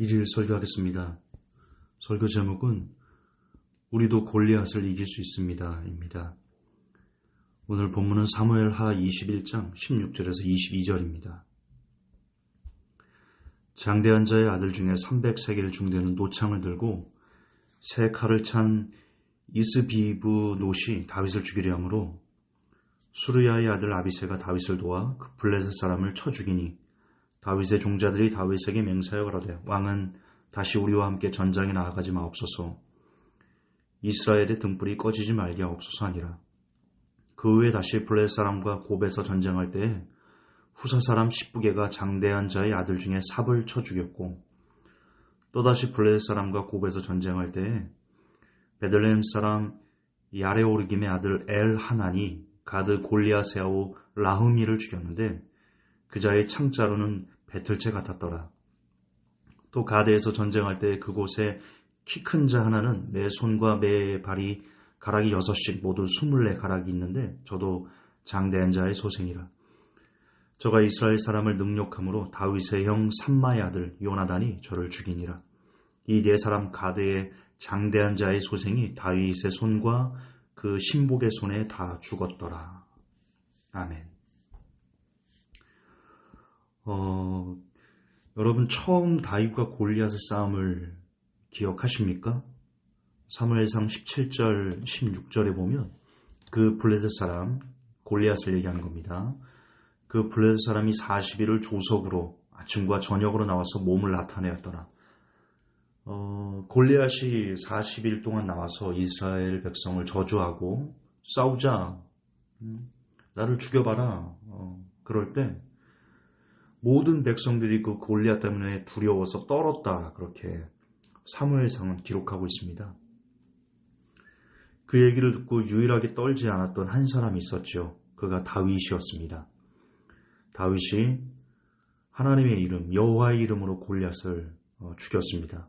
일일 설교하겠습니다. 설교 제목은 우리도 골리앗을 이길 수 있습니다. 입니다. 오늘 본문은 사무엘 하 21장 16절에서 22절입니다. 장대한 자의 아들 중에 300세겔 중되는 노창을 들고 새 칼을 찬 이스비브 노시 다윗을 죽이려 하므로 수르야의 아들 아비세가 다윗을 도와 그 블레셋 사람을 쳐 죽이니 다윗의 종자들이 다윗에게 맹세하여 가로되 왕은 다시 우리와 함께 전장에 나아가지 마옵소서. 이스라엘의 등불이 꺼지지 말게 하옵소서 하니라. 그 후에 다시 블레셋 사람과 곱에서 전쟁할 때에 후사 사람 10부개가 장대한 자의 아들 중에 삽을 쳐 죽였고 또다시 블레셋 사람과 곱에서 전쟁할 때에 베들레헴 사람 야레오르김의 아들 엘 하나니 가드 골리아세아오 라흐미를 죽였는데 그 자의 창자로는 배틀채 같았더라. 또 가드에서 전쟁할 때 그곳에 키 큰 자 하나는 내 손과 내 발이 가락이 여섯씩 모두 스물네 가락이 있는데 저도 장대한 자의 소생이라. 저가 이스라엘 사람을 능욕함으로 다윗의 형 삼마의 아들 요나단이 저를 죽이니라. 이 네 사람 가드의 장대한 자의 소생이 다윗의 손과 그 신복의 손에 다 죽었더라. 아멘. 어, 여러분 처음 다윗과 골리앗의 싸움을 기억하십니까? 사무엘상 17절, 16절에 보면 그 블레셋 사람 골리앗을 얘기하는 겁니다. 그 블레셋 사람이 40일을 조석으로 아침과 저녁으로 나와서 몸을 나타내었더라. 어, 골리앗이 40일 동안 나와서 이스라엘 백성을 저주하고 싸우자 음, 나를 죽여봐라 어, 그럴 때 모든 백성들이 그 골리앗 때문에 두려워서 떨었다 그렇게 사무엘상은 기록하고 있습니다. 그 얘기를 듣고 유일하게 떨지 않았던 한 사람이 있었죠. 그가 다윗이었습니다. 다윗이 하나님의 이름 여호와의 이름으로 골리앗을 어, 죽였습니다.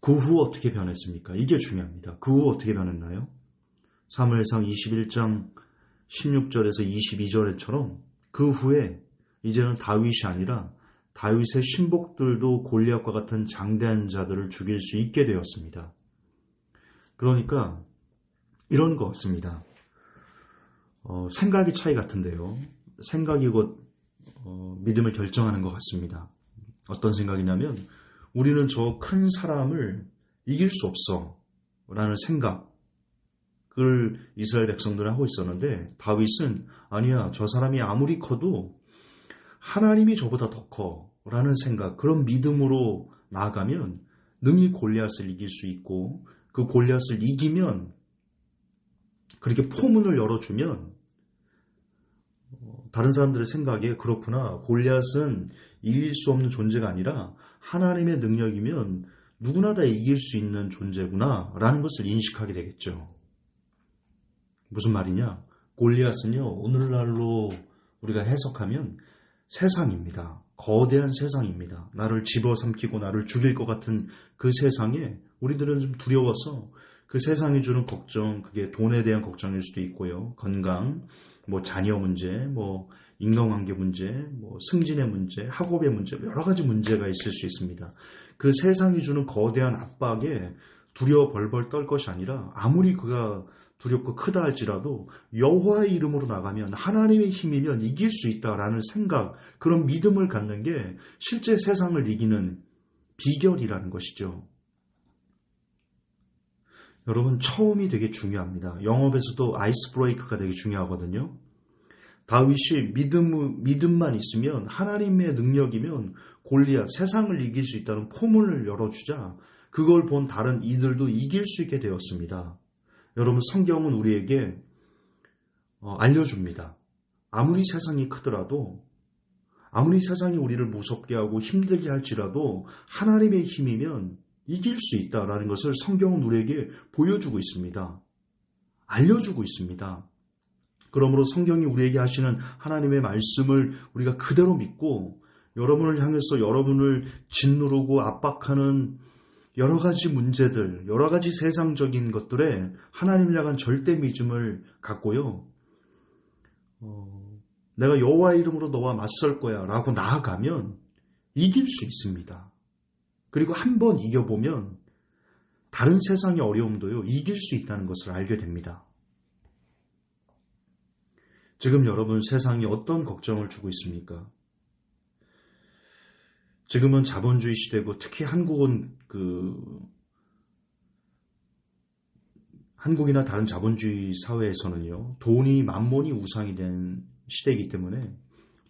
그 후 어떻게 변했습니까? 이게 중요합니다. 그 후 어떻게 변했나요? 사무엘상 21장 16절에서 22절처럼 그 후에 이제는 다윗이 아니라 다윗의 신복들도 골리앗과 같은 장대한 자들을 죽일 수 있게 되었습니다. 그러니까 이런 것 같습니다. 어, 생각의 차이 같은데요. 생각이 곧 어, 믿음을 결정하는 것 같습니다. 어떤 생각이냐면 우리는 저 큰 사람을 이길 수 없어 라는 생각 그걸 이스라엘 백성들은 하고 있었는데 다윗은 아니야 저 사람이 아무리 커도 하나님이 저보다 더 커라는 생각 그런 믿음으로 나아가면 능히 골리앗을 이길 수 있고 그 골리앗을 이기면 그렇게 포문을 열어주면 어, 다른 사람들의 생각에 그렇구나 골리앗은 이길 수 없는 존재가 아니라 하나님의 능력이면 누구나 다 이길 수 있는 존재구나 라는 것을 인식하게 되겠죠. 무슨 말이냐? 골리앗은요, 오늘날로 우리가 해석하면 세상입니다. 거대한 세상입니다. 나를 집어삼키고 나를 죽일 것 같은 그 세상에 우리들은 좀 두려워서 그 세상이 주는 걱정, 그게 돈에 대한 걱정일 수도 있고요. 건강, 뭐 자녀 문제, 뭐 인간관계 문제, 뭐 승진의 문제, 학업의 문제, 여러 가지 문제가 있을 수 있습니다. 그 세상이 주는 거대한 압박에 두려워 벌벌 떨 것이 아니라 아무리 그가 두렵고 크다 할지라도 여호와의 이름으로 나가면 하나님의 힘이면 이길 수 있다라는 생각, 그런 믿음을 갖는 게 실제 세상을 이기는 비결이라는 것이죠. 여러분 처음이 되게 중요합니다. 영업에서도 아이스 브레이크가 되게 중요하거든요. 다윗이 믿음, 믿음만 있으면 하나님의 능력이면 골리앗 세상을 이길 수 있다는 포문을 열어주자 그걸 본 다른 이들도 이길 수 있게 되었습니다. 여러분 성경은 우리에게 어, 알려줍니다. 아무리 세상이 크더라도 아무리 세상이 우리를 무섭게 하고 힘들게 할지라도 하나님의 힘이면 이길 수 있다라는 것을 성경은 우리에게 보여주고 있습니다. 알려주고 있습니다. 그러므로 성경이 우리에게 하시는 하나님의 말씀을 우리가 그대로 믿고 여러분을 향해서 여러분을 짓누르고 압박하는 여러 가지 문제들, 여러 가지 세상적인 것들에 하나님을 향한 절대 믿음을 갖고요. 어, 내가 여호와 이름으로 너와 맞설 거야 라고 나아가면 이길 수 있습니다. 그리고 한 번 이겨보면 다른 세상의 어려움도요, 이길 수 있다는 것을 알게 됩니다. 지금 여러분 세상이 어떤 걱정을 주고 있습니까? 지금은 자본주의 시대고 특히 한국은 그 한국이나 다른 자본주의 사회에서는요, 돈이 만몬이 우상이 된 시대이기 때문에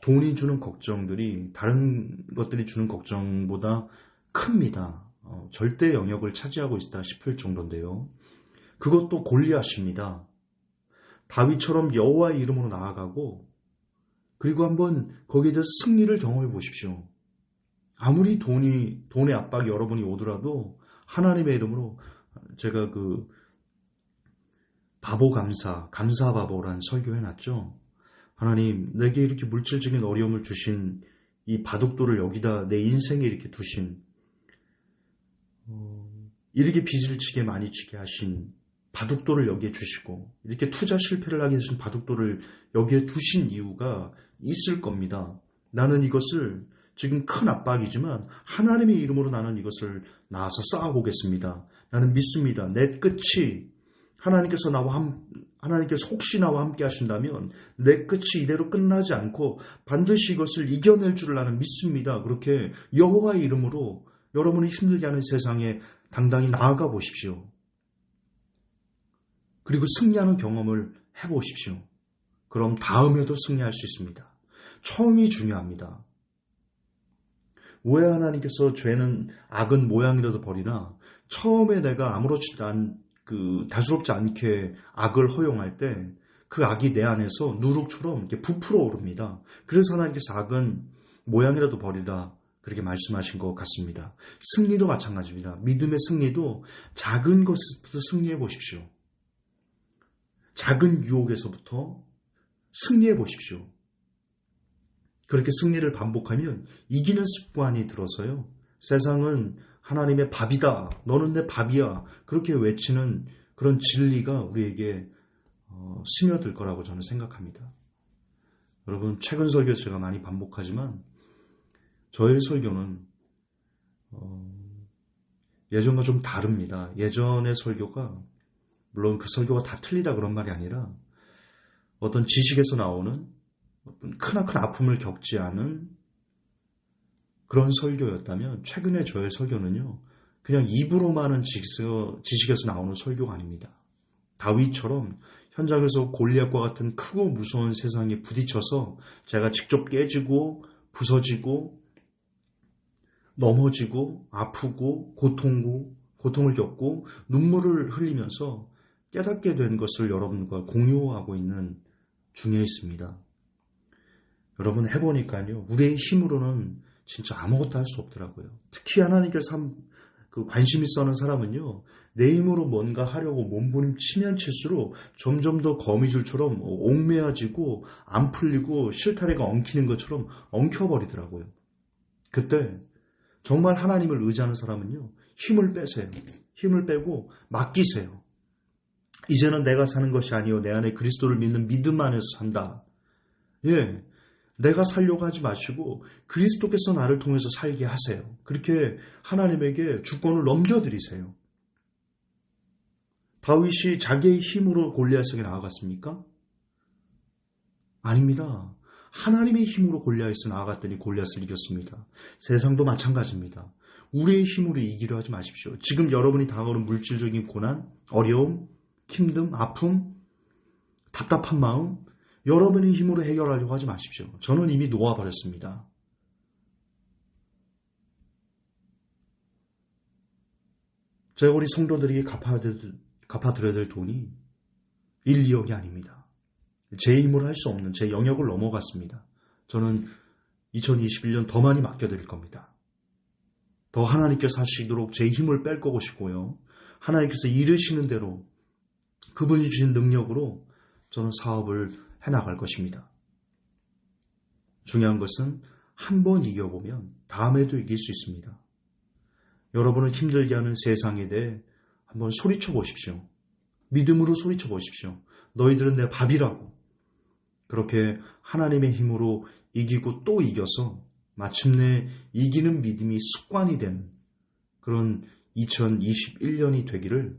돈이 주는 걱정들이 다른 것들이 주는 걱정보다 큽니다. 어, 절대 영역을 차지하고 있다 싶을 정도인데요. 그것도 골리앗입니다. 다윗처럼 여호와의 이름으로 나아가고 그리고 한번 거기에 대해서 승리를 경험해 보십시오. 아무리 돈이 돈의 압박이 여러분이 오더라도 하나님의 이름으로 제가 그 바보 감사, 감사 바보란 설교해 놨죠. 하나님, 내게 이렇게 물질적인 어려움을 주신 이 바둑돌을 여기다 내 인생에 이렇게 두신 어, 이렇게 빚을 지게 많이 지게 하신 바둑돌을 여기에 주시고 이렇게 투자 실패를 하게 되신 바둑돌을 여기에 두신 이유가 있을 겁니다. 나는 이것을 지금 큰 압박이지만 하나님의 이름으로 나는 이것을 나와서 쌓아보겠습니다. 나는 믿습니다. 내 끝이 하나님께서 나와 함, 하나님께서 혹시 나와 함께 하신다면 내 끝이 이대로 끝나지 않고 반드시 이것을 이겨낼 줄을 나는 믿습니다. 그렇게 여호와의 이름으로 여러분이 힘들게 하는 세상에 당당히 나아가 보십시오. 그리고 승리하는 경험을 해보십시오. 그럼 다음에도 승리할 수 있습니다. 처음이 중요합니다. 왜 하나님께서 죄는 악은 모양이라도 버리나 처음에 내가 아무렇지도 않, 그, 다스럽지 않게 악을 허용할 때 그 악이 내 안에서 누룩처럼 이렇게 부풀어 오릅니다. 그래서 하나님께서 악은 모양이라도 버리라 그렇게 말씀하신 것 같습니다. 승리도 마찬가지입니다. 믿음의 승리도 작은 것부터 승리해 보십시오. 작은 유혹에서부터 승리해 보십시오. 그렇게 승리를 반복하면 이기는 습관이 들어서요. 세상은 하나님의 밥이다. 너는 내 밥이야. 그렇게 외치는 그런 진리가 우리에게 어, 스며들 거라고 저는 생각합니다. 여러분, 최근 설교에서 제가 많이 반복하지만 저의 설교는 어, 예전과 좀 다릅니다. 예전의 설교가 물론 그 설교가 다 틀리다 그런 말이 아니라 어떤 지식에서 나오는 크나큰 아픔을 겪지 않은 그런 설교였다면 최근에 저의 설교는요 그냥 입으로만 은 지식에서 나오는 설교가 아닙니다. 다윗처럼 현장에서 골리앗과 같은 크고 무서운 세상에 부딪혀서 제가 직접 깨지고 부서지고 넘어지고 아프고 고통고 고통을 겪고 눈물을 흘리면서 깨닫게 된 것을 여러분과 공유하고 있는 중에 있습니다. 여러분 해보니까요, 우리의 힘으로는 진짜 아무것도 할 수 없더라고요. 특히 하나님께서 한, 그 관심 있어 하는 사람은요, 내 힘으로 뭔가 하려고 몸부림치면 칠수록 점점 더 거미줄처럼 옥매어지고 안 풀리고 실타래가 엉키는 것처럼 엉켜버리더라고요. 그때 정말 하나님을 의지하는 사람은요, 힘을 빼세요. 힘을 빼고 맡기세요. 이제는 내가 사는 것이 아니요 내 안에 그리스도를 믿는 믿음 안에서 산다. 예. 내가 살려고 하지 마시고 그리스도께서 나를 통해서 살게 하세요. 그렇게 하나님에게 주권을 넘겨드리세요. 다윗이 자기의 힘으로 골리앗에게 나아갔습니까? 아닙니다. 하나님의 힘으로 골리앗에 나아갔더니 골리앗을 이겼습니다. 세상도 마찬가지입니다. 우리의 힘으로 이기려 하지 마십시오. 지금 여러분이 당하는 물질적인 고난, 어려움, 힘듦, 아픔, 답답한 마음, 여러분의 힘으로 해결하려고 하지 마십시오. 저는 이미 놓아버렸습니다. 제가 우리 성도들에게 갚아드려야 될 돈이 1, 2억이 아닙니다. 제 힘으로 할 수 없는 제 영역을 넘어갔습니다. 저는 2021년 더 많이 맡겨드릴 겁니다. 더 하나님께서 하시도록 제 힘을 뺄 싶고요. 하나님께서 이르시는 대로 그분이 주신 능력으로 저는 사업을 해나갈 것입니다. 중요한 것은 한 번 이겨보면 다음에도 이길 수 있습니다. 여러분은 힘들게 하는 세상에 대해 한번 소리쳐 보십시오. 믿음으로 소리쳐 보십시오. 너희들은 내 밥이라고. 그렇게 하나님의 힘으로 이기고 또 이겨서 마침내 이기는 믿음이 습관이 된 그런 2021년이 되기를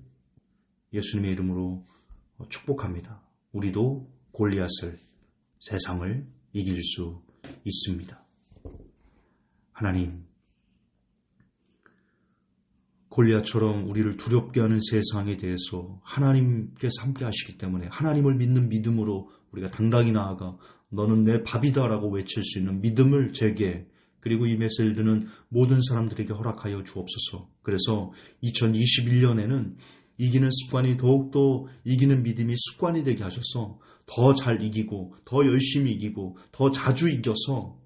예수님의 이름으로 축복합니다. 우리도 골리앗을 세상을 이길 수 있습니다. 하나님, 골리앗처럼 우리를 두렵게 하는 세상에 대해서 하나님께서 함께 하시기 때문에 하나님을 믿는 믿음으로 우리가 당당히 나아가 너는 내 밥이다라고 외칠 수 있는 믿음을 제게 그리고 이 메시지는 모든 사람들에게 허락하여 주옵소서. 그래서 2021년에는 이기는 습관이 더욱더 이기는 믿음이 습관이 되게 하셔서 더 잘 이기고 더 열심히 이기고 더 자주 이겨서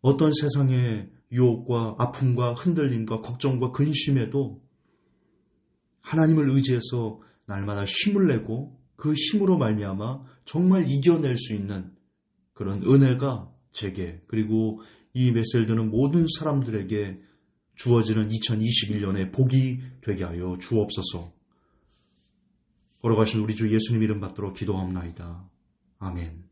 어떤 세상의 유혹과 아픔과 흔들림과 걱정과 근심에도 하나님을 의지해서 날마다 힘을 내고 그 힘으로 말미암아 정말 이겨낼 수 있는 그런 은혜가 제게 그리고 이 메셀드는 모든 사람들에게 주어지는 2021년의 복이 되게 하여 주옵소서. 걸어가신 우리 주 예수님 이름 받도록 기도합나이다. 아멘.